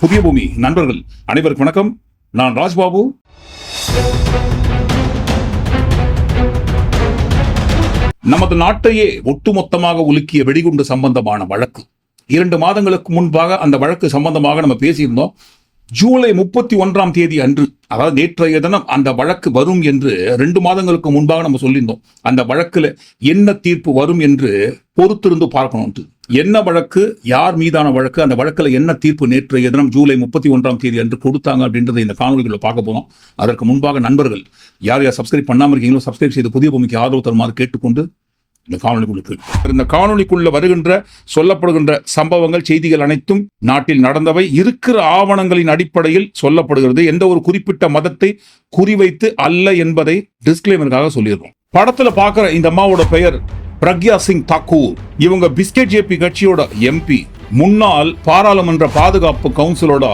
புதிய பூமி. நண்பர்கள் அனைவருக்கும் வணக்கம். நான் ராஜ்பாபு. நமது நாட்டையே ஒட்டுமொத்தமாக உலுக்கிய வெடிகுண்டு சம்பந்தமான வழக்கு. இரண்டு மாதங்களுக்கு முன்பாக அந்த வழக்கு சம்பந்தமாக நம்ம பேசியிருந்தோம். ஜூலை முப்பத்தி ஒன்றாம் தேதி அன்று அதாவது நேற்றைய தினம் அந்த வழக்கு வரும் என்று ரெண்டு மாதங்களுக்கு முன்பாக நம்ம சொல்லியிருந்தோம். அந்த வழக்குல என்ன தீர்ப்பு வரும் என்று பொறுத்திருந்து பார்க்கணும்ட்டு என்ன வழக்கு யார் மீதான வழக்கு அந்த வழக்குல என்ன தீர்ப்பு நேற்றைய தினம் ஜூலை முப்பத்தி ஒன்றாம் தேதி அன்று கொடுத்தாங்க அப்படின்றத இந்த காணொலிகளில் பார்க்க போறோம். அதற்கு முன்பாக நண்பர்கள் யார் யார் சப்ஸ்கிரைப் பண்ணாமல் இருக்கீங்களோ சப்ஸ்கிரைப் செய்து புதிய பூமிக்கு ஆதரவு தருமாறு கேட்டுக்கொண்டு இந்த காணொலிக்குள்ளுக்கு இந்த காணொலிக்குள்ள வருகின்ற சொல்லப்படுகின்ற சம்பவங்கள் செய்திகள் அனைத்தும் நாட்டில் நடந்தவை இருக்கிற ஆவணங்களின் அடிப்படையில் சொல்லப்படுகிறது. எந்த ஒரு குறிப்பிட்ட மதத்தை குறிவைத்து அல்ல என்பதை டிஸ்கிளைமருக்காக சொல்லியிருக்கோம். படத்துல பாக்குற இந்த அம்மாவோட பெயர் பிரக்யா சிங் தாக்கூர் இவங்க பிஸ்கெட் ஜேபி கட்சியோட எம்பி முன்னாள் பாராளுமன்ற பாதுகாப்பு கவுன்சிலோட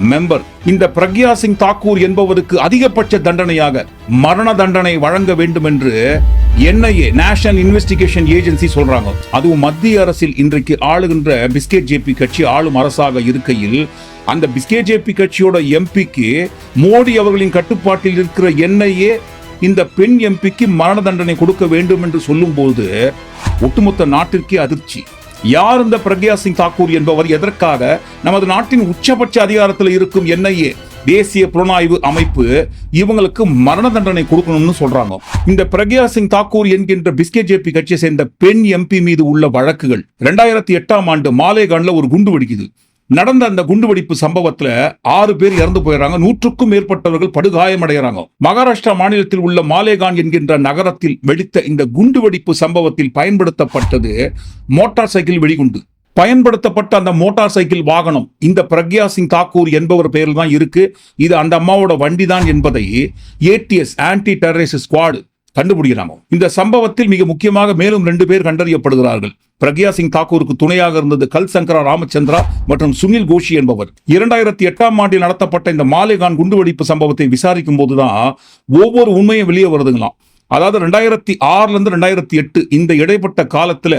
மெம்பர் இந்த பிரக்யா சிங் தாக்கூர் என்பவருக்கு அதிகபட்ச தண்டனையாக மரண தண்டனை வழங்க வேண்டும் என்று என்ஐஏ நேஷனல் இன்வெஸ்டிகேஷன் ஏஜென்சி சொல்றாங்க. அதுவும் மத்திய அரசில் இன்றைக்கு ஆளுகின்ற பிஸ்கேட் ஜேபி கட்சி ஆளும் அரசாக இருக்கையில் அந்த பிஸ்கேட் ஜேபி கட்சியோட எம்பிக்கு மோடி அவர்களின் கட்டுப்பாட்டில் இருக்கிற என்ஐஏ இந்த பெண் எம்பிக்கு மரண தண்டனை கொடுக்க வேண்டும் என்று சொல்லும்போது ஒட்டுமொத்த நாட்டிற்கே அதிர்ச்சி. யார் இந்த பிரக்யா சிங் தாக்கூர் என்பவர் எதற்காக நமது நாட்டின் உச்சபட்ச அதிகாரத்தில் இருக்கும் என்ஐஏ தேசிய புலனாய்வு அமைப்பு இவங்களுக்கு மரண தண்டனை கொடுக்கணும்னு சொல்றாங்க. இந்த பிரக்யா சிங் தாக்கூர் என்கின்ற பிஸ்கே ஜேபி கட்சியை சேர்ந்த பெண் எம்பி மீது உள்ள வழக்குகள் ரெண்டாயிரத்தி எட்டாம் ஆண்டு மாலேகான்ல ஒரு குண்டு வெடிக்குது. நடந்த அந்த குண்டுவெடிப்பு சம்பவத்துல ஆறு பேர் இறந்து போயிடறாங்க. நூற்றுக்கும் மேற்பட்டவர்கள் படுகாயமடைகிறாங்க. மகாராஷ்டிரா மாநிலத்தில் உள்ள மாலேகான் என்கின்ற நகரத்தில் வெடித்த இந்த குண்டுவெடிப்பு சம்பவத்தில் பயன்படுத்தப்பட்டது மோட்டார் சைக்கிள் வெடிகுண்டு. பயன்படுத்தப்பட்ட அந்த மோட்டார் சைக்கிள் வாகனம் இந்த பிரக்யா சிங் தாக்கூர் என்பவர் பெயரில் தான் இருக்கு. இது அந்த அம்மாவோட வண்டி தான் என்பதை ஏடிஎஸ் ஆன்டி டெரரிஸ்ட் ஸ்குவாடு கண்டுபிடிக்கிறாங்க இந்த சம்பவத்தில் மிக முக்கியமாக மேலும் ரெண்டு பேர் கண்டறியப்படுகிறார்கள். பிரக்யா சிங் தாக்கூருக்கு துணையாக இருந்தது கல் சங்கரா ராமச்சந்திரா மற்றும் சுனில் கோஷி என்பவர். இரண்டாயிரத்தி எட்டாம் ஆண்டில் நடத்தப்பட்ட இந்த மாலேகான் குண்டுவெடிப்பு சம்பவத்தை விசாரிக்கும் போதுதான் ஒவ்வொரு உண்மையும் வெளியே வருதுங்களாம். அதாவது ரெண்டாயிரத்தி ஆறுல இருந்து ரெண்டாயிரத்தி எட்டு இந்த இடைப்பட்ட காலத்துல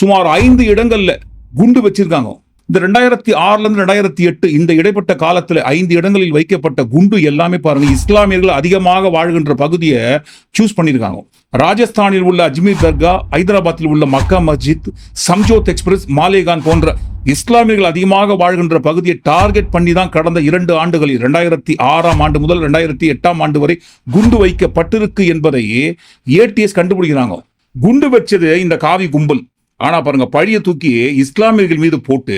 சுமார் ஐந்து இடங்கள்ல குண்டு வச்சிருக்காங்க. இந்த ரெண்டாயிரத்தி ஆறுல இருந்து ரெண்டாயிரத்தி எட்டு இந்த இடைப்பட்ட காலத்துல ஐந்து இடங்களில் வைக்கப்பட்ட குண்டு எல்லாமே பாருங்க இஸ்லாமியர்கள் அதிகமாக வாழ்கின்ற பகுதியை சூஸ் பண்ணியிருக்காங்க. ராஜஸ்தானில் உள்ள அஜ்மீர் தர்கா ஹைதராபாத்தில் உள்ள மக்கா மஸ்ஜித் சம்ஜோத் எக்ஸ்பிரஸ் மாலேகான் போன்ற இஸ்லாமியர்கள் அதிகமாக வாழ்கின்ற பகுதியை டார்கெட் பண்ணி தான் கடந்த இரண்டு ஆண்டுகளில் ரெண்டாயிரத்தி ஆறாம் ஆண்டு முதல் ரெண்டாயிரத்தி எட்டாம் ஆண்டு வரை குண்டு வைக்கப்பட்டிருக்கு என்பதை ஏடிஎஸ் கண்டுபிடிக்கிறாங்க. குண்டு வச்சது இந்த காவி கும்பல். ஆனா பாருங்க பழிய தூக்கி இஸ்லாமியர்கள் மீது போட்டு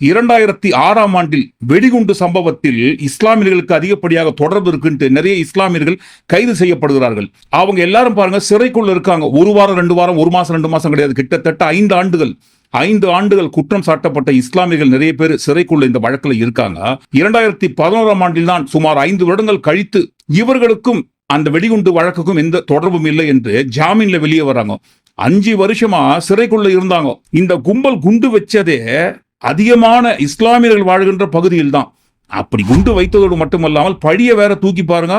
இரண்டாயிரத்தி ஆறாம் ஆண்டில் வெடிகுண்டு சம்பவத்தில் இஸ்லாமியர்களுக்கு அதிகப்படியாக தொடர்பு இருக்குன்ட்டு நிறைய இஸ்லாமியர்கள் கைது செய்யப்படுகிறார்கள். அவங்க எல்லாரும் பாருங்க சிறைக்குள்ள இருக்காங்க. ஒரு வாரம் ரெண்டு வாரம் ஒரு மாசம் ரெண்டு மாசம் கிடையாது. கிட்டத்தட்ட ஐந்து ஆண்டுகள் ஐந்து ஆண்டுகள் குற்றம் சாட்டப்பட்ட இஸ்லாமியர்கள் நிறைய பேர் சிறைக்குள்ள இந்த வழக்கில் இருக்காங்க. இரண்டாயிரத்தி பதினோராம் ஆண்டில் தான் சுமார் ஐந்து வருடங்கள் கழித்து இவர்களுக்கும் அந்த வெடிகுண்டு வழக்குக்கும் எந்த தொடர்பும் இல்லை என்று ஜாமீன்ல வெளியே வராங்க. அஞ்சு வருஷமா சிறைக்குள்ள இருந்தாங்க. இந்த கும்பல் குண்டு வச்சதே அதிகமான இஸ்லாமியர்கள் வாழ்கின்ற பகுதியில் தான் அப்படி குண்டு வைத்ததோடு மட்டுமல்லாமல் பழிய வேற தூக்கி பாருங்க.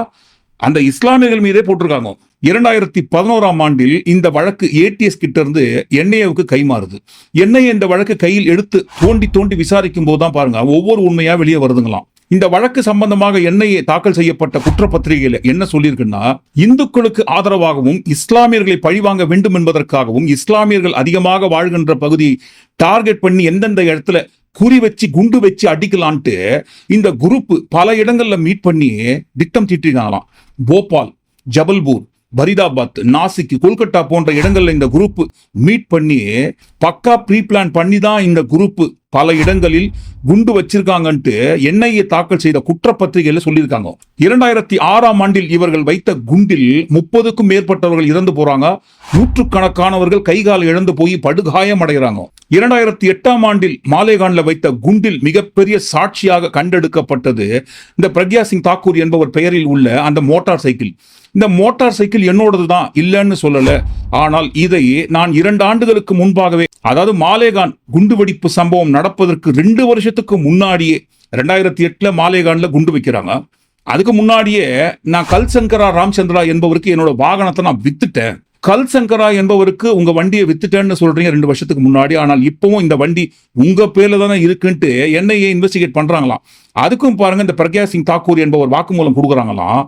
அந்த இஸ்லாமியர்கள் மீதே போட்டிருக்காங்க. இரண்டாயிரத்தி பதினோராம் ஆண்டில் இந்த வழக்கு ஏடிஎஸ் கிட்ட இருந்து என்ஐஏவுக்கு கைமாறுது என்ஐஏ இந்த வழக்கு கையில் எடுத்து தோண்டி தோண்டி விசாரிக்கும் போது தான் பாருங்க. ஒவ்வொரு உண்மையா வெளியே வருதுங்களாம். இந்த வழக்கு சம்பந்தமாக என்ஐஏ தாக்கல் செய்யப்பட்ட குற்றப்பத்திரிகையில் என்ன சொல்லியிருக்குன்னா இந்துக்களுக்கு ஆதரவாகவும் இஸ்லாமியர்களை பழிவாங்க வேண்டும் என்பதற்காகவும் இஸ்லாமியர்கள் அதிகமாக வாழ்கின்ற பகுதியை டார்கெட் பண்ணி எந்தெந்த இடத்துல குறி வச்சு குண்டு வச்சு அடிக்கலான்ட்டு இந்த குரூப் பல இடங்கள்ல மீட் பண்ணி திட்டம் தீட்டிருக்காங்களாம் போபால் ஜபல்பூர் பரிதாபாத் நாசிக் கொல்கட்டா போன்ற இடங்கள்ல இந்த குரூப் மீட் பண்ணி பக்கா ப்ரீ பிளான் பண்ணி தான் இந்த குரூப் பல இடங்களில் குண்டு வச்சிருக்காங்கன்ட்டு என்ஐஏ தாக்கல் செய்த குற்றப்பத்திரிகையில சொல்லியிருக்காங்க. இரண்டாயிரத்தி ஆறாம் ஆண்டில் இவர்கள் வைத்த குண்டில் முப்பதுக்கும் மேற்பட்டவர்கள் இறந்து போறாங்க. நூற்றுக்கணக்கானவர்கள் கைகால் இழந்து போய் படுகாயம் அடைகிறாங்க. இரண்டாயிரத்தி எட்டாம் ஆண்டில் மாலேகான்ல வைத்த குண்டில் மிகப்பெரிய சாட்சியாக கண்டெடுக்கப்பட்டது. இந்த பிரக்யா சிங் தாக்கூர் என்பவர் பெயரில் உள்ள அந்த மோட்டார் சைக்கிள். இந்த மோட்டார் சைக்கிள் என்னோடது தான் இல்லைன்னு சொல்லல. ஆனால் இதை நான் இரண்டு ஆண்டுகளுக்கு முன்பாகவே அதாவது மாலேகான் குண்டுவெடிப்பு சம்பவம் நடப்பதற்கு ரெண்டு வருஷத்துக்கு முன்னாடியே ரெண்டாயிரத்தி எட்டுல மாலேகான்ல குண்டு வைக்கிறாங்க. அதுக்கு முன்னாடியே நான் கல்சங்கரா ராமச்சந்திரா என்பவருக்கு என்னோட வாகனத்தை நான் வித்துட்டேன். கல்சங்கரா என்பவருக்கு உங்க வண்டியை வித்துட்டேன்னு சொல்றீங்க ரெண்டு வருஷத்துக்கு முன்னாடி. ஆனால் இப்பவும் இந்த வண்டி உங்க பேர்ல தானே இருக்குன்ட்டு என்ஐஏ இன்வெஸ்டிகேட் பண்றாங்களாம். அதுக்கும் பாருங்க இந்த பிரக்யா சிங் தாக்கூர் என்பவர் வாக்குமூலம் கொடுக்குறாங்களாம்.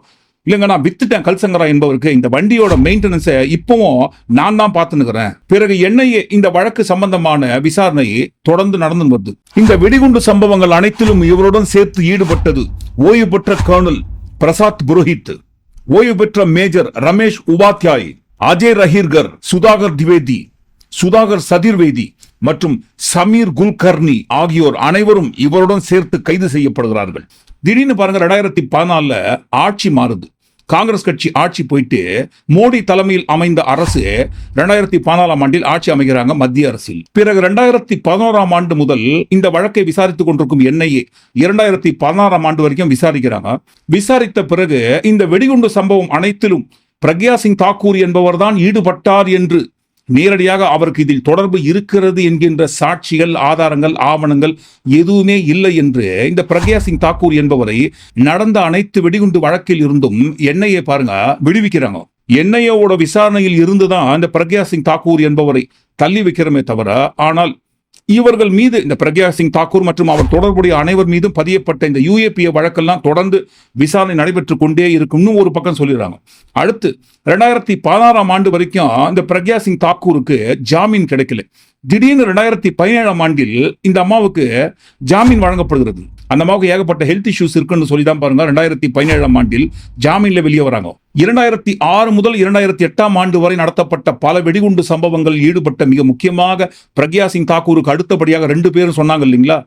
இல்லைங்க நான் வித்துட்டேன் கல்சங்கரா என்பவருக்கு. இந்த வண்டியோட மெயின்டெனன்ஸை இப்பவும் நான் தான் பார்த்துனுக்கிறேன் பிறகு என்னையே இந்த வழக்கு சம்பந்தமான விசாரணை தொடர்ந்து நடந்து வருது. இந்த வெடிகுண்டு சம்பவங்கள் அனைத்திலும் இவருடன் சேர்த்து ஈடுபட்டது ஓய்வு பெற்ற கர்னல் பிரசாத் புரோஹித் ஓய்வு பெற்ற மேஜர் ரமேஷ் உபாத்யாய் அஜய் ரஹீர்கர் சுதாகர் திவேதி சுதாகர் சதிர்வேதி மற்றும் சமீர் குல்கர்னி ஆகியோர் அனைவரும் இவருடன் சேர்த்து கைது செய்யப்படுகிறார்கள். திடீர்னு பாருங்க ரெண்டாயிரத்தி பதினாலுல ஆட்சி மாறுது. காங்கிரஸ் கட்சி ஆட்சி போயிட்டு மோடி தலைமையில் அமைந்த அரசு ரெண்டாயிரத்தி பதினாலாம் ஆண்டில் ஆட்சி அமைகிறாங்க மத்திய அரசில். பிறகு ரெண்டாயிரத்தி பதினோராம் ஆண்டு முதல் இந்த வழக்கை விசாரித்துக் கொண்டிருக்கும் என்ஐஏ இரண்டாயிரத்தி பதினாறாம் ஆண்டு வரைக்கும் விசாரிக்கிறாங்க. விசாரித்த பிறகு இந்த வெடிகுண்டு சம்பவம் அனைத்திலும் பிரக்யா சிங் தாக்கூர் என்பவர் தான் ஈடுபட்டார் என்று நேரடியாக அவருக்கு இதில் தொடர்பு இருக்கிறது என்கின்ற சாட்சிகள் ஆதாரங்கள் ஆவணங்கள் எதுவுமே இல்லை என்று இந்த பிரக்யா சிங் தாக்கூர் என்பவரை நடந்த அனைத்து வெடிகுண்டு வழக்கில் இருந்தும் என்ஐஏ பாருங்க விடுவிக்கிறாங்க. என்ஐஏவோட விசாரணையில் இருந்துதான் இந்த பிரக்யா சிங் தாக்கூர் என்பவரை தள்ளி வைக்கிறமே தவிர ஆனால் இவர்கள் மீது இந்த பிரக்யா சிங் தாக்கூர் மற்றும் அவர் தொடர்புடைய அனைவர் மீதும் பதியப்பட்ட இந்த யூஏபிஏ வழக்கெல்லாம் தொடர்ந்து விசாரணை நடைபெற்று கொண்டே இருக்கும்னு ஒரு பக்கம் சொல்லிடுறாங்க. அடுத்து ரெண்டாயிரத்தி பதினாறாம் ஆண்டு வரைக்கும் இந்த பிரக்யா சிங் தாக்கூருக்கு ஜாமீன் கிடைக்கல. திடீர்னு ரெண்டாயிரத்தி பதினேழாம் ஆண்டில் இந்த அம்மாவுக்கு ஜாமீன் வழங்கப்படுகிறது. அந்த அம்மாவுக்கு ஏகப்பட்ட ஹெல்த் இஷ்யூஸ் இருக்குன்னு சொல்லி தான் பாருங்க. ரெண்டாயிரத்தி பதினேழாம் ஆண்டில் ஜாமீன்ல வெளியே வராங்க. இரண்டாயிரத்தி ஆறு முதல் இரண்டாயிரத்தி எட்டாம் ஆண்டு வரை நடத்தப்பட்ட பல வெடிகுண்டு சம்பவங்களில் ஈடுபட்ட மிக முக்கியமாக பிரக்யா சிங் தாக்கூருக்கு அடுத்தபடியாக ரெண்டு பேரும் சொன்னாங்க இல்லைங்களா?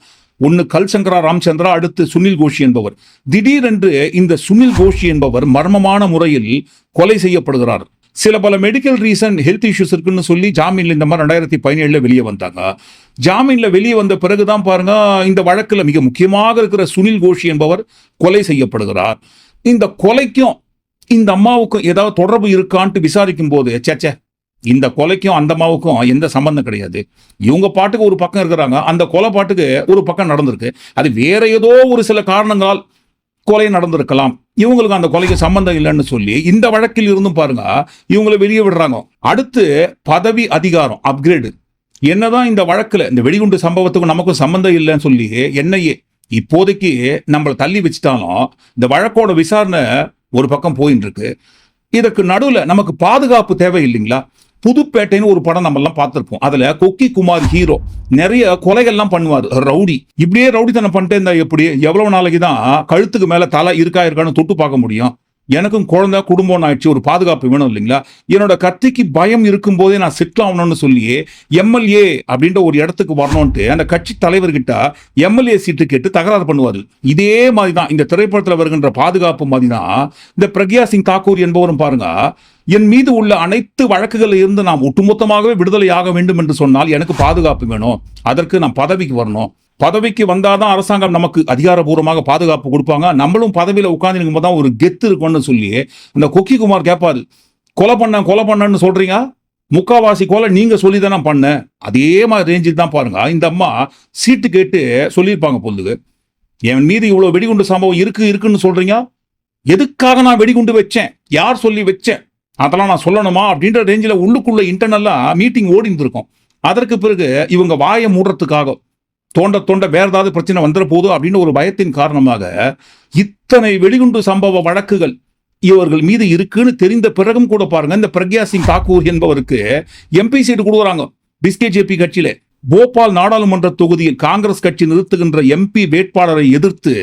ஒன்னு கல்சங்கரா ராம்சந்திரா அடுத்து சுனில் கோஷி என்பவர். திடீரென்று இந்த சுனில் கோஷி என்பவர் மர்மமான முறையில் கொலை செய்யப்படுகிறார். சில பல மெடிக்கல் ரீசன் ஹெல்த் இஷ்யூஸ் இருக்குன்னு சொல்லி ஜாமீன்ல இந்த மாதிரி ரெண்டாயிரத்தி பதினேழுல வெளியே வந்தாங்க. ஜாமீன்ல வெளியே வந்த பிறகுதான் பாருங்க இந்த வழக்கில் மிக முக்கியமாக இருக்கிற சுனில் கோஷி என்பவர் கொலை செய்யப்படுகிறார். இந்த கொலைக்கும் இந்த அம்மாவுக்கும் ஏதாவது தொடர்பு இருக்கான்ட்டு விசாரிக்கும் போது சேச்சே இந்த கொலைக்கும் அந்த அம்மாவுக்கும் எந்த சம்பந்தம் கிடையாது. இவங்க பாட்டுக்கு ஒரு பக்கம் இருக்கிறாங்க அந்த கொலை பாட்டுக்கு ஒரு பக்கம் நடந்திருக்கு. அது வேற ஏதோ ஒரு சில காரணங்களால் கொலை நடந்திருக்கலாம். இவங்களுக்கு அந்த கொலைக்கு சம்பந்தம் இல்லைன்னு சொல்லி இந்த வழக்கில் இருந்தும் பாருங்க இவங்களை வெளியே விடுறாங்க. அடுத்து பதவி அதிகாரம் அப்கிரேடு என்னதான் இந்த வழக்குல இந்த வெடிகுண்டு சம்பவத்துக்கும் நமக்கும் சம்பந்தம் இல்லைன்னு சொல்லி என்னையே இப்போதைக்கு நம்மளை தள்ளி வச்சுட்டாலும் இந்த வழக்கோட விசாரணை ஒரு பக்கம் போயின்னு இருக்கு. இதற்கு நடுவுல நமக்கு பாதுகாப்பு தேவை இல்லைங்களா புதுப்பேட்டைன்னு ஒரு படம் நம்ம எல்லாம் பார்த்துருப்போம். அதுல கொக்கி குமார் ஹீரோ நிறைய கொலைகள்லாம் பண்ணுவார். ரவுடி. இப்படியே ரவுடித்தனம் பண்ணிட்டே இருந்தா எப்படி? எவ்வளவு நாளைக்கு தான் கழுத்துக்கு மேல தலை இருக்கா இருக்கான்னு தொட்டு பார்க்க முடியும். எனக்கும் குழந்தை குடும்பம் ஆயிடுச்சு ஒரு பாதுகாப்பு வேணும் இல்லைங்களா? என்னோட கத்திக்கு பயம் இருக்கும் போதே நான் செட்டில் ஆகணும்னு சொல்லி எம்எல்ஏ அப்படின்ற ஒரு இடத்துக்கு வரணும்ட்டு அந்த கட்சி தலைவர்கிட்ட எம்எல்ஏ சீட்டு கேட்டு தகராறு பண்ணுவாரு. இதே மாதிரி தான் இந்த திரைப்படத்தில் வருகின்ற பாதுகாப்பு மாதிரி தான் இந்த பிரக்யா சிங் தாக்கூர் என்பவரும் பாருங்க என் மீது உள்ள அனைத்து வழக்குகளில் இருந்து நாம் ஒட்டுமொத்தமாகவே விடுதலையாக வேண்டும் என்று சொன்னால் எனக்கு பாதுகாப்பு வேணும். அதற்கு நான் பதவிக்கு வரணும். பதவிக்கு வந்தாதான் அரசாங்கம் நமக்கு அதிகாரபூர்வமாக பாதுகாப்பு கொடுப்பாங்க. நம்மளும் பதவியில் உட்கார்ந்து தான் ஒரு கெத்து இருக்கும்னு சொல்லி இந்த கொக்கி குமார் கேட்பாரு கொலை பண்ண கொலை பண்ணன்னு சொல்றீங்க? முக்காவாசி கொலை நீங்க சொல்லி தானே பண்ண. அதே மாதிரி ரேஞ்சில் தான் பாருங்க. இந்த அம்மா சீட்டு கேட்டு சொல்லியிருப்பாங்க பொழுது. என் மீது இவ்வளோ வெடிகுண்டு சம்பவம் இருக்கு இருக்குன்னு சொல்றீங்க? எதுக்காக நான் வெடிகுண்டு வச்சேன்? யார் சொல்லி வச்சேன்? அதெல்லாம் நான் சொல்லணுமா? அப்படின்ற ரேஞ்சில் உள்ளுக்குள்ள இன்டர்னலா மீட்டிங் ஓடிந்துருக்கோம் அதற்கு பிறகு இவங்க வாயை மூடுறதுக்காக தோண்ட தோண்ட வேற ஏதாவது பிரச்சனை வந்துட போதும் அப்படின்னு ஒரு பயத்தின் காரணமாக இத்தனை வெடிகுண்டு சம்பவ வழக்குகள் இவர்கள் மீது இருக்குன்னு தெரிந்த பிறகும் கூட பாருங்க இந்த பிரக்யா சிங் தாக்கூர் என்பவருக்கு எம்பி சீட்டு கொடுக்குறாங்க. பிஸ்கே ஜேபி கட்சியில. போபால் நாடாளுமன்ற தொகுதியில் காங்கிரஸ் கட்சி நிறுத்துகின்ற எம்பி வேட்பாளரை எதிர்த்து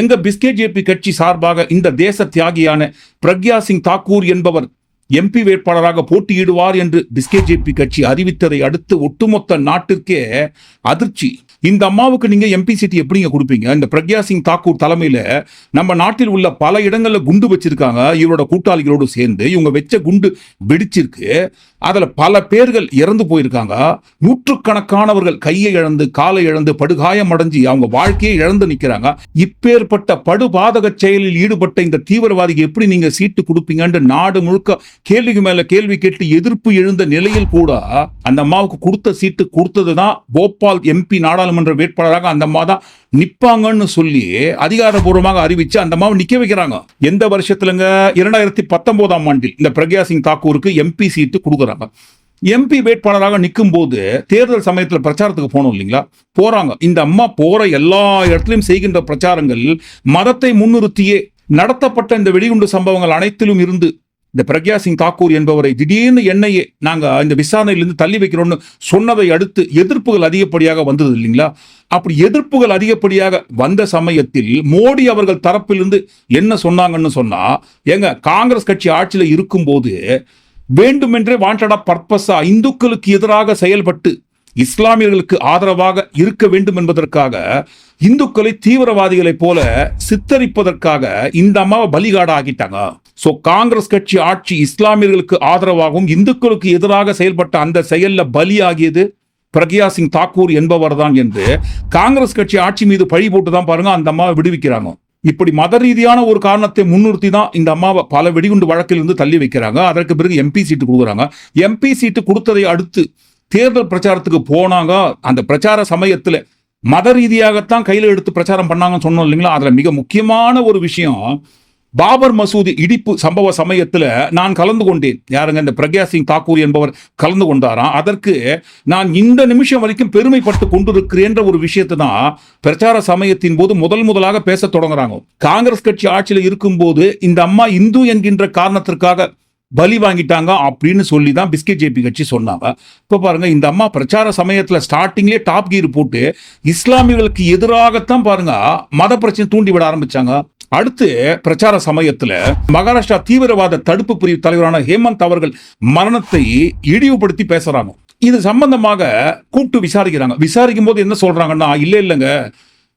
எங்க பிஸ்கே ஜேபி கட்சி சார்பாக இந்த தேச தியாகியான பிரக்யா சிங் தாக்கூர் என்பவர் எம்பி வேட்பாளராக போட்டியிடுவார் என்று பிஸ்கே ஜேபி கட்சி அறிவித்ததை அடுத்து ஒட்டுமொத்த நாட்டிற்கே அதிர்ச்சி. இந்த அம்மாவுக்கு நீங்க எம்பி சீட் எப்படிங்க கொடுப்பீங்க? இந்த பிரக்யா சிங் தாக்கூர் தலைமையில நம்ம நாட்டில் உள்ள பல இடங்கள்ல குண்டு வச்சிருக்காங்க. இவரோட கூட்டாளிகளோடு சேர்ந்து இவங்க வச்ச குண்டு வெடிச்சிருக்கு. அதுல பல பேர்கள் இறந்து போயிருக்காங்க. நூற்றுக்கணக்கானவர்கள் கையை இழந்து காலை இழந்து படுகாயம் அடைஞ்சு அவங்க வாழ்க்கையை இழந்து நிக்கிறாங்க. இப்பேற்பட்ட படுபாதக செயலில் ஈடுபட்ட இந்த தீவிரவாதிக்கு எப்படி நீங்க சீட்டு கொடுப்பீங்கன்னு நாடு முழுக்க கேள்விக்கு மேல கேள்வி கேட்டு எதிர்ப்பு எழுந்த நிலையில் கூட அந்த அம்மாவுக்கு கொடுத்த சீட்டு கொடுத்ததுதான் போபால் எம்பி நாடாளு நாடாளுமன்ற வேட்பாளராக அந்த அம்மா தான் நிற்பாங்கன்னு சொல்லி அதிகாரபூர்வமாக அறிவிச்சு அந்த அம்மாவை நிற்க வைக்கிறாங்க. எந்த வருஷத்துலங்க? இரண்டாயிரத்தி பத்தொன்பதாம் ஆண்டில் இந்த பிரக்யா சிங் தாக்கூருக்கு எம்பி சீட்டு கொடுக்குறாங்க. எம்பி வேட்பாளராக நிற்கும் போது தேர்தல் சமயத்தில் பிரச்சாரத்துக்கு போகணும் இல்லைங்களா? போறாங்க. இந்த அம்மா போற எல்லா இடத்துலையும் செய்கின்ற பிரச்சாரங்கள் மதத்தை முன்னிறுத்தியே நடத்தப்பட்ட இந்த வெடிகுண்டு சம்பவங்கள் அனைத்திலும் இருந்து இந்த பிரக்யா சிங் தாக்கூர் என்பவரை திடீர்னு என்னையே நாங்கள் இந்த விசாரணையிலிருந்து தள்ளி வைக்கிறோம்னு சொன்னதை அடுத்து எதிர்ப்புகள் அதிகப்படியாக வந்தது இல்லைங்களா? அப்படி எதிர்ப்புகள் அதிகப்படியாக வந்த சமயத்தில் மோடி அவர்கள் தரப்பிலிருந்து என்ன சொன்னாங்கன்னு சொன்னால் ஏங்க காங்கிரஸ் கட்சி ஆட்சியில் இருக்கும்போது வேண்டுமென்றே வாண்டடா பர்பஸா இந்துக்களுக்கு எதிராக செயல்பட்டு இஸ்லாமியர்களுக்கு ஆதரவாக இருக்க வேண்டும் என்பதற்காக இந்துக்களை தீவிரவாதிகளைப் போல சித்தரிப்பதற்காக இந்த அம்மாவை பலிகாடாக ஆக்கிட்டாங்க ஸோ காங்கிரஸ் கட்சி ஆட்சி இஸ்லாமியர்களுக்கு ஆதரவாகவும் இந்துக்களுக்கு எதிராக செயல்பட்ட அந்த செயல்ல பலியாகியது பிரக்யா சிங் தாக்கூர் என்பவர் தான் என்று காங்கிரஸ் கட்சி ஆட்சி மீது பழி போட்டு தான் பாருங்க அந்த அம்மாவை விடுவிக்கிறாங்க. இப்படி மத ரீதியான ஒரு காரணத்தை முன்னிறுத்தி தான் இந்த அம்மாவை பல வெடிகுண்டு வழக்கிலிருந்து தள்ளி வைக்கிறாங்க. அதற்கு பிறகு எம்பி சீட்டு கொடுக்குறாங்க. எம்பி சீட்டு கொடுத்ததை அடுத்து தேர்தல் பிரச்சாரத்துக்கு போனாங்க. அந்த பிரச்சார சமயத்தில் மத ரீதியாகத்தான் கையில் எடுத்து பிரச்சாரம் பண்ணாங்கன்னு சொன்னோம் இல்லைங்களா? அதில் மிக முக்கியமான ஒரு விஷயம் பாபர் மசூதி இடிப்பு சம்பவ சமயத்துல நான் கலந்து கொண்டேன். யாருங்க இந்த பிரக்யா சிங் தாக்கூர் என்பவர் கலந்து கொண்டாராம் அதற்கு நான் இந்த நிமிஷம் வரைக்கும் பெருமைப்பட்டு கொண்டிருக்கிறேன்ற ஒரு விஷயத்தை தான் பிரச்சார சமயத்தின் போது முதல் முதலாக பேச தொடங்குறாங்க. காங்கிரஸ் கட்சி ஆட்சியில் இருக்கும்போது இந்த அம்மா இந்து என்கின்ற காரணத்திற்காக பலி வாங்கிட்டாங்க அப்படின்னு சொல்லி தான் பிஸ்கெட் ஜேபி கட்சி சொன்னாங்க. இப்போ பாருங்க இந்த அம்மா பிரச்சார சமயத்தில் ஸ்டார்டிங்லேயே டாப் கீர் போட்டு இஸ்லாமியர்களுக்கு எதிராகத்தான் பாருங்க மத பிரச்சனை தூண்டி விட ஆரம்பிச்சாங்க. அடுத்து பிரச்சார சமயத்தில் மகாராஷ்டிரா தீவிரவாத தடுப்பு பிரிவு தலைவரான ஹேமந்த் அவர்கள் மரணத்தை இழிவுபடுத்தி பேசுறாங்க. இது சம்பந்தமாக கூப்பிட்டு விசாரிக்கிறாங்க. விசாரிக்கும் போது என்ன சொல்றாங்கன்னா இல்லை இல்லைங்க.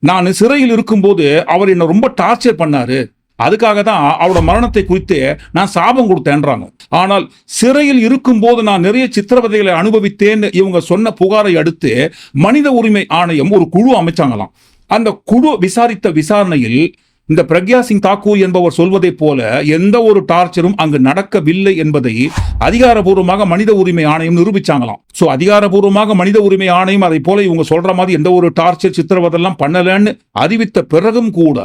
நான் சிறையில் இருக்கும்போது அவர் என்னை ரொம்ப டார்ச்சர் பண்ணாரு. அதுக்காக தான் அவரோட மரணத்தை குறித்து நான் சாபம் கொடுத்தேன்றாங்க. ஆனால் சிறையில் இருக்கும்போது நான் நிறைய சித்திரவதைகளை அனுபவித்தேன்னு இவங்க சொன்ன புகாரை அடுத்து மனித உரிமை ஆணையம் ஒரு குழு அமைச்சாங்களாம். அந்த குழு விசாரித்த விசாரணையில் இந்த பிரக்யா சிங் தாக்கூர் என்பவர் சொல்வதைப் போல எந்த ஒரு டார்ச்சரும் அங்கு நடக்கவில்லை என்பதை அதிகாரபூர்வமாக மனித உரிமை ஆணையம் நிரூபிச்சாங்களாம். ஸோ அதிகாரபூர்வமாக மனித உரிமை ஆணையம் அதை போல இவங்க சொல்ற மாதிரி எந்த ஒரு டார்ச்சர் சித்திரவதெல்லாம் பண்ணலன்னு அறிவித்த பிறகும் கூட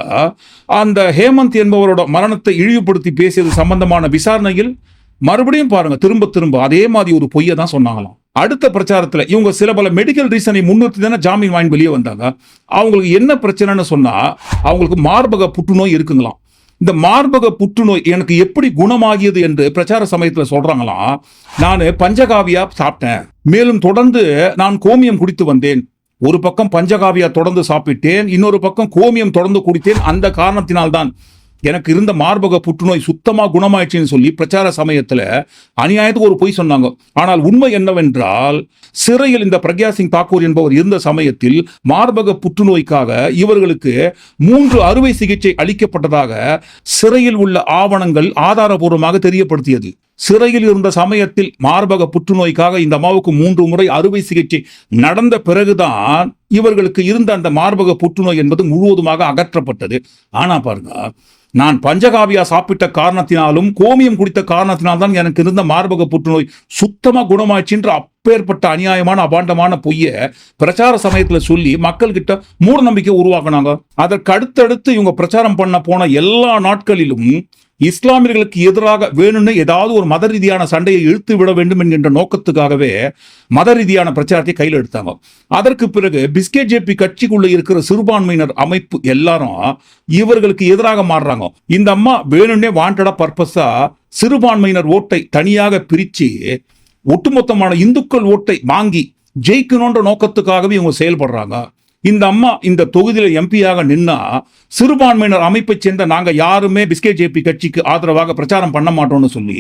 அந்த ஹேமந்த் என்பவரோட மரணத்தை இழிவுபடுத்தி பேசியது சம்பந்தமான விசாரணையில் மறுபடியும் பாருங்க திரும்ப திரும்ப அதே மாதிரி ஒரு பொய்யை தான் சொன்னாங்களாம். அடுத்த பிரச்சாரத்தில் இவங்க சில பல மெடிக்கல் ரீசனை முன்னிறுத்தி தானே ஜாமீன் வாங்கி வெளியே வந்தாங்க. அவங்களுக்கு என்ன பிரச்சனைன்னு சொன்னா அவங்களுக்கு மார்பக புற்றுநோய் இருக்குங்களாம். இந்த மார்பக புற்றுநோய் எனக்கு எப்படி குணமாகியது என்று பிரச்சார சமயத்தில் சொல்றாங்களாம். நான் பஞ்சகாவியா சாப்பிட்டேன். மேலும் தொடர்ந்து நான் கோமியம் குடித்து வந்தேன். ஒரு பக்கம் பஞ்சகாவியா தொடர்ந்து சாப்பிட்டேன். இன்னொரு பக்கம் கோமியம் தொடர்ந்து குடித்தேன். அந்த காரணத்தினால்தான் எனக்கு இருந்த மார்பக புற்றுநோய் சுத்தமா குணமாயிடுச்சுன்னு சொல்லி பிரச்சார சமயத்துல அநியாயத்துக்கு ஒரு பொய் சொன்னாங்க. ஆனால் உண்மை என்னவென்றால் சிறையில் இந்த பிரக்யா சிங் தாக்கூர் என்பவர் இருந்த சமயத்தில் மார்பக புற்றுநோய்க்காக இவர்களுக்கு மூன்று அறுவை சிகிச்சை அளிக்கப்பட்டதாக சிறையில் உள்ள ஆவணங்கள் ஆதாரபூர்வமாக தெரியப்படுத்தியது. சிறையில் இருந்த சமயத்தில் மார்பக புற்றுநோய்க்காக இந்த அம்மாவுக்கு மூன்று முறை அறுவை சிகிச்சை நடந்த பிறகுதான் இவர்களுக்கு இருந்த அந்த மார்பக புற்றுநோய் என்பது முழுவதுமாக அகற்றப்பட்டது. ஆனா பாருங்க நான் பஞ்சகாவியா சாப்பிட்ட காரணத்தினாலும் கோமியம் குடித்த காரணத்தினால் தான் எனக்கு இருந்த மார்பக புற்றுநோய் சுத்தமா குணமாச்சுன்ற அப்பேற்பட்ட அநியாயமான அபாண்டமான பொய்ய பிரச்சார சமயத்துல சொல்லி மக்கள்கிட்ட மூட நம்பிக்கை உருவாக்குனாங்க. அதற்கு அடுத்தடுத்து இவங்க பிரச்சாரம் பண்ண போன எல்லா நாட்களிலும் இஸ்லாமியர்களுக்கு எதிராக வேணும்னு ஏதாவது ஒரு மத ரீதியான சண்டையை இழுத்து விட வேண்டும் என்கின்ற நோக்கத்துக்காகவே மத ரீதியான பிரச்சாரத்தை கையில் எடுத்தாங்க. அதற்கு பிறகு பிஸ்கெட் ஜேபி கட்சிக்குள்ள இருக்கிற சிறுபான்மையினர் அமைப்பு எல்லாரும் இவர்களுக்கு எதிராக மாறுறாங்க. இந்த அம்மா வேணும்னே வாண்டடா பர்பஸா சிறுபான்மையினர் ஓட்டை தனியாக பிரிச்சு ஒட்டுமொத்தமான இந்துக்கள் ஓட்டை வாங்கி ஜெயிக்கணுன்ற நோக்கத்துக்காகவே இவங்க செயல்படுறாங்க. இந்த அம்மா இந்த தொகுதியில எம்பியாக நின்னா சிறுபான்மையினர் அமைப்பை சேர்ந்த நாங்கள் யாருமே பிஸ்கெட் ஜேபி கட்சிக்கு ஆதரவாக பிரச்சாரம் பண்ண மாட்டோம்னு சொல்லி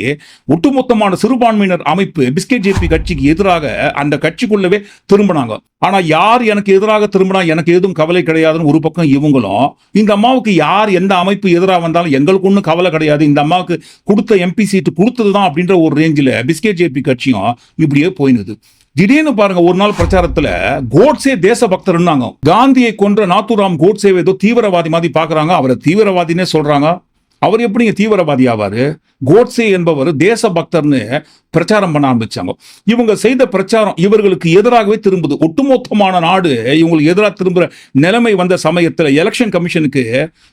ஒட்டுமொத்தமான சிறுபான்மையினர் அமைப்பு பிஸ்கெட் ஜேபி கட்சிக்கு எதிராக அந்த கட்சிக்குள்ளவே திரும்பினாங்க. ஆனா யார் எனக்கு எதிராக திரும்பினா எனக்கு எதுவும் கவலை கிடையாதுன்னு ஒரு பக்கம் இவங்களும் இந்த அம்மாவுக்கு யார் எந்த அமைப்பு எதிராக வந்தாலும் எங்களுக்கு ஒன்றும் கவலை கிடையாது. இந்த அம்மாவுக்கு கொடுத்த எம்பி சீட்டு கொடுத்தது தான் அப்படின்ற ஒரு ரேஞ்சில் பிஸ்கெட் ஜேபி கட்சியும் இப்படியே போயினுது. திடீர்னு பாருங்க ஒரு நாள் பிரச்சாரத்துல கோட்ஸே தேசபக்தர்னாங்க காந்தியை கொன்ற நாத்துராம் கோட்ஸே ஏதோ தீவிரவாதி மாதிரி பாக்குறாங்க அவரை தீவிரவாதினே சொல்றாங்க. அவர் எப்படிங்க தீவிரவாதி ஆவார்? கோட்சே என்பவர் தேச பக்தர்னு பிரச்சாரம் பண்ண ஆரம்பிச்சாங்க. இவங்க செய்த பிரச்சாரம் இவர்களுக்கு எதிராகவே திரும்புது. ஒட்டுமொத்தமான நாடு இவங்களுக்கு எதிராக திரும்புகிற நிலைமை வந்த சமயத்தில் எலெக்ஷன் கமிஷனுக்கு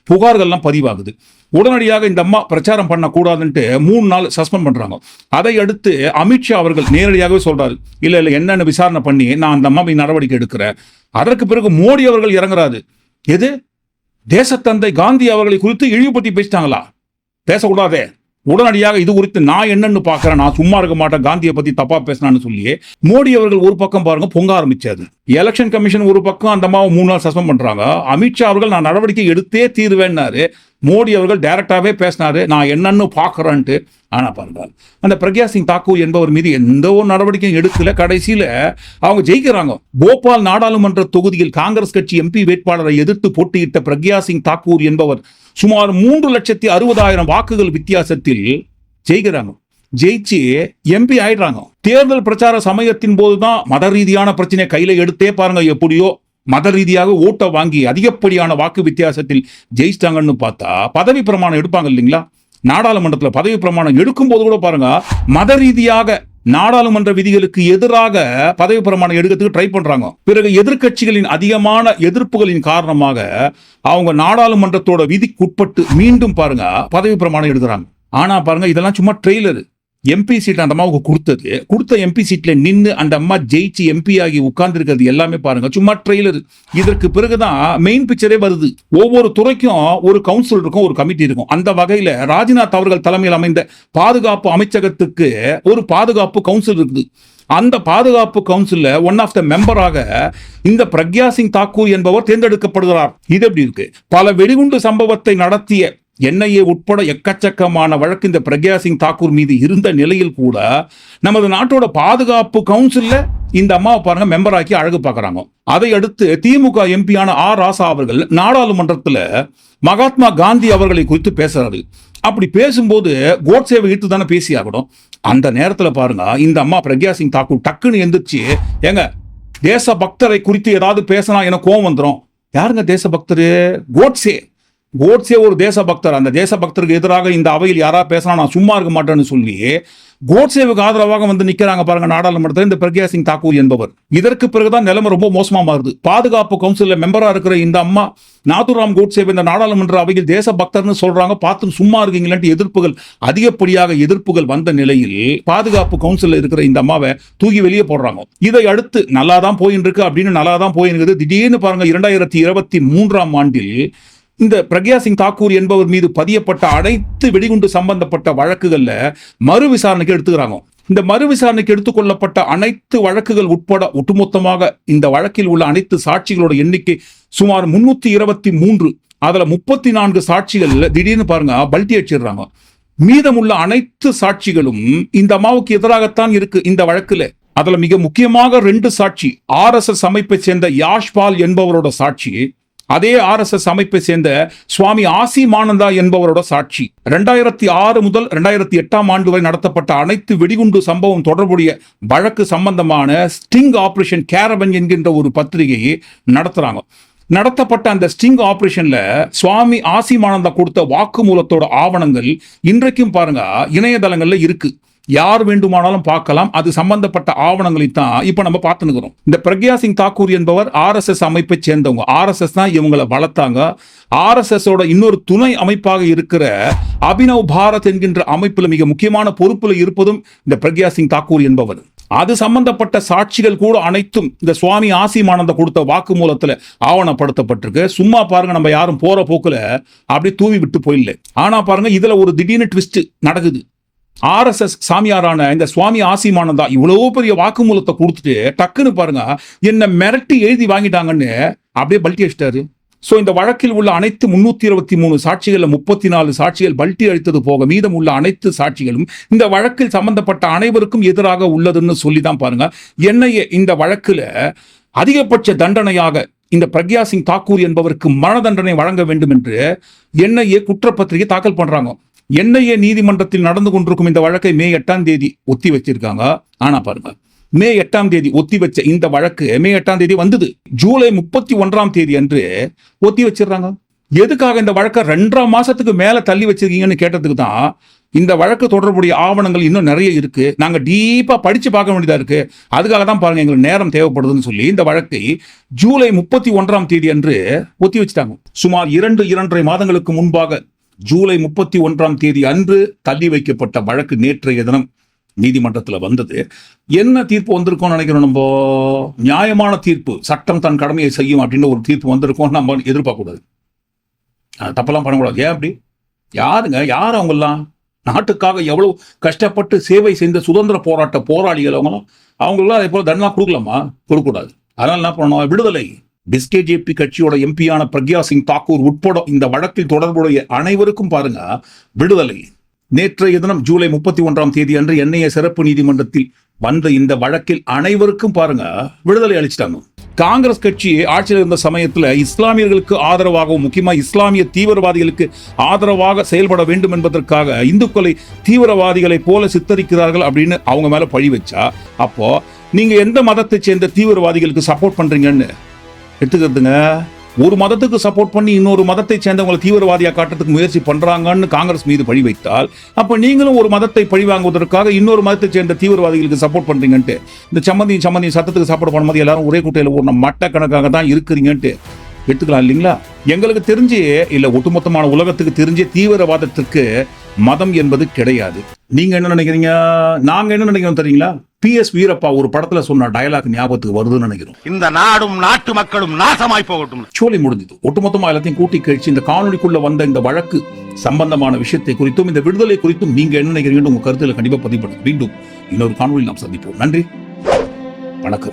புகார்கள்லாம் பதிவாகுது. உடனடியாக இந்த அம்மா பிரச்சாரம் பண்ணக்கூடாதுன்ட்டு மூணு நாள் சஸ்பெண்ட் பண்ணுறாங்க அதை அடுத்து அமித்ஷா அவர்கள் நேரடியாகவே சொல்கிறாரு இல்லை இல்லை என்னென்ன விசாரணை பண்ணி நான் அந்த அம்மா நடவடிக்கை எடுக்கிறேன். அதற்கு பிறகு மோடி அவர்கள் இறங்குறாரு. எது? தேசத்தந்தை காந்தி அவர்களை குறித்து இழிவுபடுத்தி பேசிட்டாங்களா? பேசக்கூடாதே. உடனடியாக இது குறித்து நான் என்னன்னு பாக்குறேன் நான் சும்மா இருக்க மாட்டேன். காந்தியை பத்தி தப்பா பேசினான்னு சொல்லி மோடி அவர்கள் ஒரு பக்கம் பாருங்க பொங்க ஆரம்பிச்சாரு. எலெக்ஷன் கமிஷன் ஒரு பக்கம் அந்த அம்மாவை மூணு நாள் சஸ்பெண்ட் பண்றாங்க. அமித்ஷா அவர்கள் நான் நடவடிக்கை எடுத்தே தீருவேன்னாரு. மோடி அவர்கள் டைரக்டாகவே பேசினாரு நான் என்னன்னு பார்க்குறேன்ட்டு. ஆனால் பாருங்கள் அந்த பிரக்யா சிங் தாக்கூர் என்பவர் மீது எந்த ஒரு நடவடிக்கையும் எடுக்கல. கடைசியில் அவங்க ஜெயிக்கிறாங்க. போபால் நாடாளுமன்ற தொகுதியில் காங்கிரஸ் கட்சி எம்பி வேட்பாளரை எதிர்த்து போட்டியிட்ட பிரக்யா சிங் தாக்கூர் என்பவர் சுமார் மூன்று லட்சத்தி அறுபதாயிரம் வாக்குகள் வித்தியாசத்தில் ஜெயிக்கிறாங்க. ஜெயிச்சு எம்பி ஆயிடுறாங்க. தேர்தல் பிரச்சார சமயத்தின் போது தான் மத ரீதியான பிரச்சனையை கையில எடுத்தே பாருங்க எப்படியோ. மத ரீதியாக ஓட்டை வாங்கி அதிகப்படியான வாக்கு வித்தியாசத்தில் ஜெயிச்சிட்டாங்கன்னு பார்த்தா பதவி பிரமாணம் எடுப்பாங்க இல்லைங்களா? நாடாளுமன்றத்தில் பதவி பிரமாணம் எடுக்கும் போது கூட பாருங்க மத ரீதியாக நாடாளுமன்ற விதிகளுக்கு எதிராக பதவி பிரமாணம் எடுக்கிறதுக்கு ட்ரை பண்றாங்க. பிறகு எதிர்க்கட்சிகளின் அதிகமான எதிர்ப்புகளின் காரணமாக அவங்க நாடாளுமன்றத்தோட விதிக்குட்பட்டு மீண்டும் பாருங்க பதவி பிரமாணம் எடுக்கிறாங்க. ஆனா பாருங்க இதெல்லாம் சும்மா ட்ரெய்லரு எம்பி சீட் அந்த அம்மாவுக்கு கொடுத்தது. கொடுத்த எம்பி சீட்டில் நின்று அந்த அம்மா ஜெயிச்சு எம்பி ஆகி உட்கார்ந்துருக்கிறது எல்லாமே பாருங்க. சும்மா ட்ரெய்லர் இதற்கு பிறகுதான் மெயின் பிக்சரே வருது. ஒவ்வொரு துறைக்கும் ஒரு கவுன்சில் இருக்கும் ஒரு கமிட்டி இருக்கும். அந்த வகையில் ராஜ்நாத் அவர்கள் தலைமையில் அமைந்த பாதுகாப்பு அமைச்சகத்துக்கு ஒரு பாதுகாப்பு கவுன்சில் இருக்குது. அந்த பாதுகாப்பு கவுன்சிலில் ஒன் ஆஃப் த மெம்பராக இந்த பிரக்யா சிங் தாக்கூர் என்பவர் தேர்ந்தெடுக்கப்படுகிறார். இது எப்படி இருக்கு? பல வெடிகுண்டு சம்பவத்தை நடத்திய என்ஐஏ உட்பட எக்கச்சக்கமான வழக்கு இந்த பிரக்யா சிங் தாக்கூர் மீது இருந்த நிலையில் கூட நமது நாட்டோட பாதுகாப்பு கவுன்சில்ல இந்த அம்மாவை பாருங்க மெம்பர் ஆக்கி அழகு பார்க்குறாங்க. அதை அடுத்து திமுக எம்பியான ஆர் ராசா அவர்கள் நாடாளுமன்றத்தில் மகாத்மா காந்தி அவர்களை குறித்து பேசுறாரு. அப்படி பேசும்போது கோட்சேவை இழுத்து தானே பேசி ஆகணும் அந்த நேரத்தில் பாருங்க இந்த அம்மா பிரக்யா சிங் தாக்கூர் டக்குன்னு எந்திரிச்சு ஏங்க தேச பக்தரை குறித்து ஏதாவது பேசினா எனக்கு கோவம் வந்துடும் யாருங்க தேச பக்தரு கோட்சே கோட்ஸே ஒரு தேசபக்தர். அந்த தேசபக்தருக்கு எதிராக இந்த அவையில் யாரா பேசினா நான் சும்மா இருக்க மாட்டேன்னு சொல்லி கோட்சேவுக்கு ஆதரவாக வந்து நிற்கிறாங்க பாருங்க நாடாளுமன்றத்தில் இந்த பிரக்யா சிங் தாக்கூர் என்பவர். இதற்கு பிறகுதான் நிலைமை ரொம்ப மோசமா மாறுது. பாதுகாப்பு கவுன்சிலில் மெம்பரா இருக்கிற இந்த அம்மா நாதுராம் கோட்சேவ் இந்த நாடாளுமன்ற அவையில் தேசபக்தர்னு சொல்றாங்க. பார்த்து சும்மா இருக்கீங்களான்ட்டு எதிர்ப்புகள் அதிகப்படியாக எதிர்ப்புகள் வந்த நிலையில் பாதுகாப்பு கவுன்சிலில் இருக்கிற இந்த அம்மாவை தூக்கி வெளியே போடுறாங்க. இதை அடுத்து நல்லா தான் போயின்னு இருக்கு. அப்படின்னு நல்லா தான் போயின்னு திடீர்னு பாருங்க இரண்டாயிரத்தி இருபத்தி மூன்றாம் ஆண்டில் இந்த பிரக்யா சிங் தாக்கூர் என்பவர் மீது பதியப்பட்ட அனைத்து வெடிகுண்டு சம்பந்தப்பட்ட வழக்குகள்ல மறு விசாரணைக்கு எடுத்துக்கிறாங்க. இந்த மறு விசாரணைக்கு எடுத்துக்கொள்ளப்பட்ட அனைத்து வழக்குகள் உட்பட ஒட்டுமொத்தமாக இந்த வழக்கில் உள்ள அனைத்து சாட்சிகளோட எண்ணிக்கை சுமார் முன்னூத்தி இருபத்தி மூன்று. அதுல முப்பத்தி நான்கு சாட்சிகள் திடீர்னு பாருங்க பல்ட்டி அடிச்சிடுறாங்க. மீதமுள்ள அனைத்து சாட்சிகளும் இந்த அம்மாவுக்கு எதிராகத்தான் இருக்கு இந்த வழக்குல. அதுல மிக முக்கியமாக ரெண்டு சாட்சி ஆர் எஸ் எஸ் அமைப்பை சேர்ந்த யாஷ்பால் என்பவரோட சாட்சி. அதே ஆர்எஸ்எஸ் அமைப்பை சேர்ந்த சுவாமி ஆசிமானந்தா என்பவரோட சாட்சி. ரெண்டாயிரத்தி ஆறு முதல் ரெண்டாயிரத்தி எட்டாம் ஆண்டு வரை நடத்தப்பட்ட அனைத்து வெடிகுண்டு சம்பவம் தொடர்புடைய வழக்கு சம்பந்தமான ஸ்டிங் ஆபரேஷன் கேரவன் என்கின்ற ஒரு பத்திரிகையை நடத்துறாங்க. நடத்தப்பட்ட அந்த ஸ்டிங் ஆபரேஷன்ல சுவாமி ஆசிமானந்தா கொடுத்த வாக்குமூலத்தோட ஆவணங்கள் இன்றைக்கும் பாருங்க இணையதளங்கள்ல இருக்கு. யார் வேண்டுமானாலும் பார்க்கலாம். அது சம்பந்தப்பட்ட ஆவணங்களை தான் இப்போ நம்ம பார்த்துனுக்கிறோம் இந்த பிரக்யா சிங் தாக்கூர் என்பவர் ஆர்எஸ்எஸ் அமைப்பை சேர்ந்தவங்க. ஆர்எஸ்எஸ் தான் இவங்களை வளர்த்தாங்க. ஆர்எஸ்எஸோட இன்னொரு துணை அமைப்பாக இருக்கிற அபினவ் பாரத் என்கின்ற அமைப்பில் மிக முக்கியமான பொறுப்பில் இருப்பதும் இந்த பிரக்யா சிங் தாக்கூர் என்பவர். அது சம்பந்தப்பட்ட சாட்சிகள் கூட அனைத்தும் இந்த சுவாமி ஆசிமானந்த கொடுத்த வாக்குமூலத்துல ஆவணப்படுத்தப்பட்டிருக்கு. சும்மா பாருங்க நம்ம யாரும் போற போக்குல அப்படியே தூவி விட்டு போயிடல ஆனா பாருங்க இதுல ஒரு திடீர்னு ட்விஸ்ட் நடக்குது. ஆர்எஸ்எஸ் சாமியாரான இந்த சுவாமி ஆசிமானந்தா இவ்வளவு பெரிய வாக்குமூலத்தை கொடுத்துட்டு டக்குன்னு பாருங்க என்ன மிரட்டி எழுதி வாங்கிட்டாங்கன்னு அப்படியே பல்ட்டி அடிச்சிட்டாரு. ஸோ இந்த வழக்கில் உள்ள அனைத்து முன்னூத்தி இருபத்தி மூணு சாட்சிகளில் முப்பத்தி நாலு சாட்சிகள் பல்ட்டி அழித்தது போக மீதம் உள்ள அனைத்து சாட்சிகளும் இந்த வழக்கில் சம்பந்தப்பட்ட அனைவருக்கும் எதிராக உள்ளதுன்னு சொல்லி தான் பாருங்க. என்னைய இந்த வழக்கில் அதிகபட்ச தண்டனையாக இந்த பிரக்யா சிங் தாக்கூர் என்பவருக்கு மரண தண்டனை வழங்க வேண்டும் என்று என்ஐஏ குற்றப்பத்திரிகை தாக்கல் பண்றாங்க. என்ஐஏ நீதிமன்றத்தில் நடந்து கொண்டிருக்கும் இந்த வழக்கை மே எட்டாம் தேதி ஒத்தி வச்சிருக்காங்க. ஆனா பாருங்க மே எட்டாம் தேதி ஒத்தி வச்ச இந்த வழக்கு மே எட்டாம் தேதி வந்தது. ஜூலை முப்பத்தி ஒன்றாம் தேதி அன்று ஒத்தி வச்சிடுறாங்க. எதுக்காக இந்த வழக்கை ரெண்டரை மாசத்துக்கு மேல தள்ளி வச்சிருக்கீங்கன்னு கேட்டதுக்கு தான் இந்த வழக்கு தொடர்புடைய ஆவணங்கள் இன்னும் நிறைய இருக்கு. நாங்க டீப்பா படிச்சு பார்க்க வேண்டியதா இருக்கு. அதுக்காக தான் பாருங்க எங்களுக்கு நேரம் தேவைப்படுதுன்னு சொல்லி இந்த வழக்கை ஜூலை முப்பத்தி ஒன்றாம் தேதி அன்று ஒத்தி வச்சுட்டாங்க. சுமார் இரண்டு இரண்டரை மாதங்களுக்கு முன்பாக ஜூலை முப்பத்தி ஒன்றாம் தேதி அன்று தள்ளி வைக்கப்பட்ட வழக்கு நேற்றைய தினம் நீதிமன்றத்தில் வந்தது. என்ன தீர்ப்பு வந்திருக்கோம்னு நினைக்கிறோம் நம்ம? நியாயமான தீர்ப்பு. சட்டம் தன் கடமையை செய்யும் அப்படின்னு ஒரு தீர்ப்பு வந்திருக்கோம் நம்ம எதிர்பார்க்க கூடாது தப்பெல்லாம் பண்ணக்கூடாது. ஏன் அப்படி? யாருங்க? யார் அவங்கெல்லாம்? நாட்டுக்காக எவ்வளவு கஷ்டப்பட்டு சேவை செய்த சுதந்திர போராட்ட போராளிகள் அவங்களும் அவங்களாம் அதே போல தண்டனா கொடுக்கலாமா? கொடுக்கக்கூடாது. அதனால என்ன பண்ணணும்? விடுதலை. பிஸ்கேஜேபி கட்சியோட எம்பியான பிரக்யா சிங் தாக்கூர் உட்பட இந்த வழக்கில் தொடர்புடைய அனைவருக்கும் பாருங்க விடுதலை. நேற்றைய தினம் ஜூலை முப்பத்தி ஒன்றாம் தேதி அன்று என்ஐஏ சிறப்பு நீதிமன்றத்தில் வந்த இந்த வழக்கில் அனைவருக்கும் பாருங்க விடுதலை அளிச்சிட்டாங்க. காங்கிரஸ் கட்சி ஆட்சியில் இருந்த சமயத்தில் இஸ்லாமியர்களுக்கு ஆதரவாகவும் முக்கியமாக இஸ்லாமிய தீவிரவாதிகளுக்கு ஆதரவாக செயல்பட வேண்டும் என்பதற்காக இந்துக்களை தீவிரவாதிகளை போல சித்தரிக்கிறார்கள் அப்படின்னு அவங்க மேலே பழி வச்சா அப்போ நீங்கள் எந்த மதத்தை சேர்ந்த தீவிரவாதிகளுக்கு சப்போர்ட் பண்ணுறீங்கன்னு எடுத்துக்கிறதுங்க. ஒரு மதத்துக்கு சப்போர்ட் பண்ணி இன்னொரு மதத்தை சேர்ந்தவங்களை தீவிரவாதியாக காட்டுறதுக்கு முயற்சி பண்ணுறாங்கன்னு காங்கிரஸ் மீது பழி வைத்தால் அப்போ நீங்களும் ஒரு மதத்தை பழி வாங்குவதற்காக இன்னொரு மதத்தை சேர்ந்த தீவிரவாதிகளுக்கு சப்போர்ட் பண்ணுறீங்கன்ட்டு இந்த சம்மந்தியும் சம்மந்தியும் சத்தத்துக்கு சப்போர்ட் பண்ணும்போது எல்லாரும் ஒரே குட்டையில் ஒரு மட்ட கணக்காக தான் இருக்கிறீங்கன்ட்டு எடுத்துக்கலாம் இல்லைங்களா? எங்களுக்கு தெரிஞ்சு இல்லை ஒட்டுமொத்தமான உலகத்துக்கு தெரிஞ்ச தீவிரவாதத்துக்கு மதம் என்பது கிடையாது. நீங்கள் என்ன நினைக்கிறீங்க? நாங்கள் என்ன நினைக்கிறோம் தெரியுங்களா? பி எஸ் வீரப்பா ஒரு படத்துல சொன்ன டயலாக் ஞாபகத்துக்கு வருதுன்னு நினைக்கிறோம். இந்த நாடும் நாட்டு மக்களும் நாசமாய் போகட்டும். சோலி முடிஞ்சது. ஒட்டுமொத்தமா எல்லாத்தையும் கூட்டி கழிச்சு இந்த காணொலிக்குள்ள வந்த இந்த வழக்கு சம்பந்தமான விஷயத்தை குறித்தும் இந்த விடுதலை குறித்தும் நீங்க என்ன நினைக்கிறீங்கன்னு உங்க கருத்துல கண்டிப்பா பதிவு பண்ணுங்க. மீண்டும் இன்னொரு காணொலி நாம் சந்திப்போம். நன்றி. வணக்கம்.